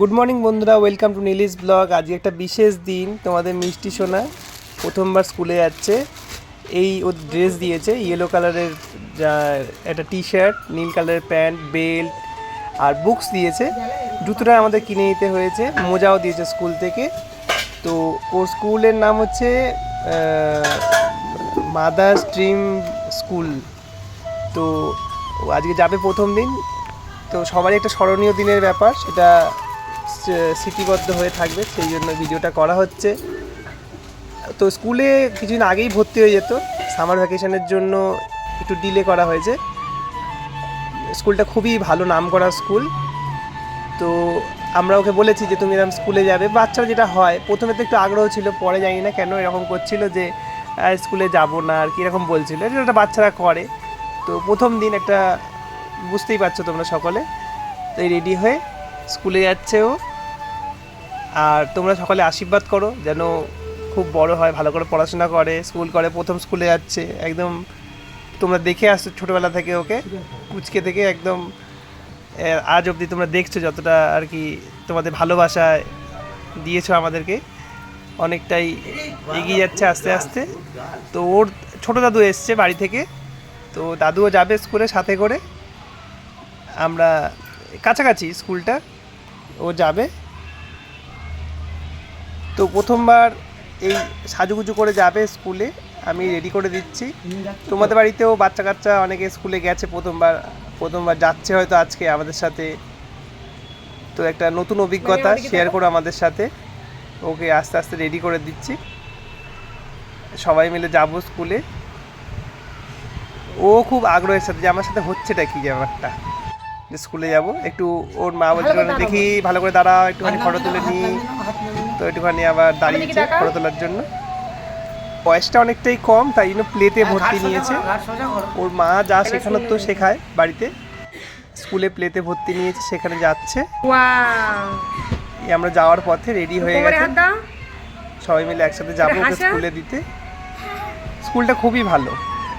Good morning বন্ধুরা। Welcome to নীলিস blog আজকে একটা বিশেষ দিন, তোমাদের মিষ্টি সোনা প্রথমবার স্কুলে যাচ্ছে। এই ও ড্রেস দিয়েছে ইয়েলো কালারের যা, একটা টি শার্ট নীল কালারের প্যান্ট বেল্ট আর বুকস দিয়েছে। জুতোটা আমাদের কিনে নিতে হয়েছে, মোজাও দিয়েছে স্কুল থেকে। তো ওর স্কুলের নাম হচ্ছে মাদার স্ট্রিম স্কুল তো আজকে যাবে প্রথম দিন। তো সবারই একটা স্মরণীয় দিনের ব্যাপার, সেটা স্মৃতিবদ্ধ হয়ে থাকবে, সেই জন্য ভিডিওটা করা হচ্ছে। তো স্কুলে কিছুদিন আগেই ভর্তি হয়ে যেত, সামার ভ্যাকেশনের জন্য একটু ডিলে করা হয়েছে। স্কুলটা খুবই ভালো নাম করা স্কুল। তো আমরা ওকে বলেছি যে, তুমি এরকম স্কুলে যাবে। বাচ্চারা যেটা হয়, প্রথমে তো একটু আগ্রহ ছিল, পরে জানি না কেন এরকম করছিল যে স্কুলে যাব না, আর কি এরকম বলছিল। এটা একটা বাচ্চারা করে। তো প্রথম দিন একটা, বুঝতেই পারছ তোমরা সকলে। তো রেডি হয়ে স্কুলে যাচ্ছে ও আর তোমরা সকলে আশীর্বাদ করো, যেন খুব বড় হয়, ভালো করে পড়াশোনা করে, স্কুল করে, প্রথম স্কুলে যাচ্ছে। একদম তোমরা দেখে আসছো ছোটোবেলা থেকে ওকে। কুচকে থেকে একদম আজ অবধি তোমরা দেখছ যতটা আর কি তোমাদের ভালোবাসায় দিয়েছ আমাদেরকে। অনেকটাই এগিয়ে যাচ্ছে আস্তে আস্তে। তো ওর ছোটো দাদু এসছে বাড়ি থেকে। তো দাদুও যাবে স্কুলে সাথে করে। আমরা কাছাকাছি স্কুলটা। ও যাবে। তো প্রথমবার এই সাজুগুজু করে যাবে স্কুলে। আমি রেডি করে দিচ্ছি। তোমাদের বাড়িতেও বাচ্চা কাচ্চা অনেকে স্কুলে গেছে প্রথমবার প্রথমবার যাচ্ছে হয়তো আজকে আমাদের সাথে। তো একটা নতুন অভিজ্ঞতা শেয়ার করো আমাদের সাথে। ওকে আস্তে আস্তে রেডি করে দিচ্ছি। সবাই মিলে যাব স্কুলে। ও খুব আগ্রহের সাথে যে আমার সাথে হচ্ছেটা কি ব্যাপারটা। যে স্কুলে যাব একটু ওর মা বলছিল দেখি ভালো করে দাঁড়াও একটুখানি ফটো তুলে নিই। তো একটুখানি আবার দাঁড়িয়েছে ফটো তোলার জন্য। বয়সটা অনেকটাই কম তাই জন্য প্লেতে ভর্তি নিয়েছে। ওর মা যা শেখানোর তো শেখায় বাড়িতে। স্কুলে প্লেতে ভর্তি নিয়েছে সেখানে যাচ্ছে। আমরা যাওয়ার পথে রেডি হয়ে গেছে। সবাই মিলে একসাথে যাব ওকে স্কুলে দিতে। স্কুলটা খুবই ভালো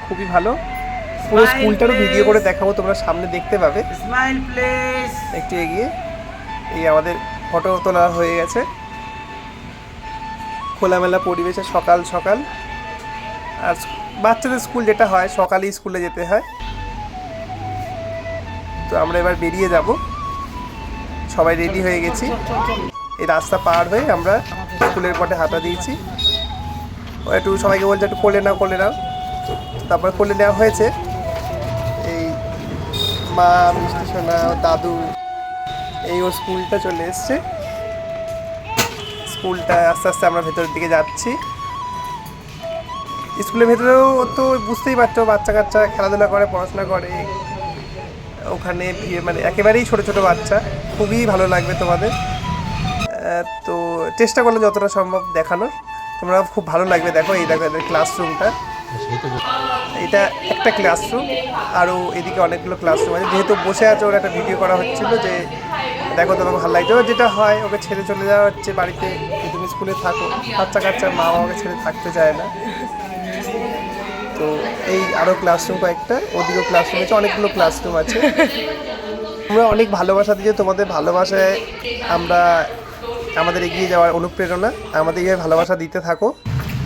খুবই ভালো। পুরো স্কুলটারও ভিডিও করে দেখাবো তোমরা সামনে দেখতে পাবে। স্মাইল প্লিজ একটু এগিয়ে। এই আমাদের ফটো তোলা হয়ে গেছে। খোলামেলা পরিবেশে সকাল সকাল। আর বাচ্চাদের স্কুল যেটা হয় সকালেই স্কুলে যেতে হয়। তো আমরা এবার বেরিয়ে যাব। সবাই রেডি হয়ে গেছি। এই রাস্তা পার হয়ে আমরা স্কুলের পথে হাঁটা দিয়েছি। একটু সবাইকে বলছে একটু কোলে নাও কোলে নাও। তারপর কোলে নেওয়া হয়েছে। মা, মিষ্টি সোনা, দাদু। এই ওর স্কুলটা চলে এসছে। স্কুলটা আস্তে আস্তে আমরা ভেতরের দিকে যাচ্ছি। স্কুলের ভেতরেও তো বুঝতেই পারছ বাচ্চা কাচ্চা খেলাধুলা করে, পড়াশোনা করে। ওখানে মানে একেবারেই ছোট ছোট বাচ্চা। খুবই ভালো লাগবে তোমাদের। তো চেষ্টা করলে যতটা সম্ভব দেখানোর। তোমরা খুব ভালো লাগবে। দেখো এই দেখো এদের ক্লাসরুমটা এটা একটা ক্লাসরুম আরও এদিকে অনেকগুলো ক্লাসরুম আছে। যেহেতু বসে আছে, ওর একটা ভিডিও করা হচ্ছিল যে, দেখো, তোমাকে ভালো লাগছে। যেটা হয়, ওকে ছেড়ে চলে যাওয়া হচ্ছে বাড়িতে। তুমি স্কুলে থাকো, বাচ্চা কাচ্চা মা বাবাকে ছেড়ে থাকতে চায় না। তো এই আরও ক্লাসরুম কয়েকটা, ওদিকেও ক্লাসরুম আছে, অনেকগুলো ক্লাসরুম আছে। তোমরা অনেক ভালোবাসা দিয়ে তোমাদের ভালোবাসায় আমরা, আমাদের এগিয়ে যাওয়ার অনুপ্রেরণা, আমাদের এইভাবে ভালোবাসা দিতে থাকো।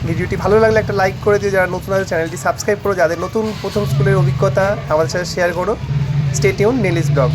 ভিডিওটি ভালো লাগলে একটা লাইক করে দিও, যারা নতুন আছে চ্যানেলটি সাবস্ক্রাইব করো, যাদের নতুন প্রথম স্কুলের অভিজ্ঞতা আমাদের সাথে শেয়ার করো। Stay tuned নেলিস blog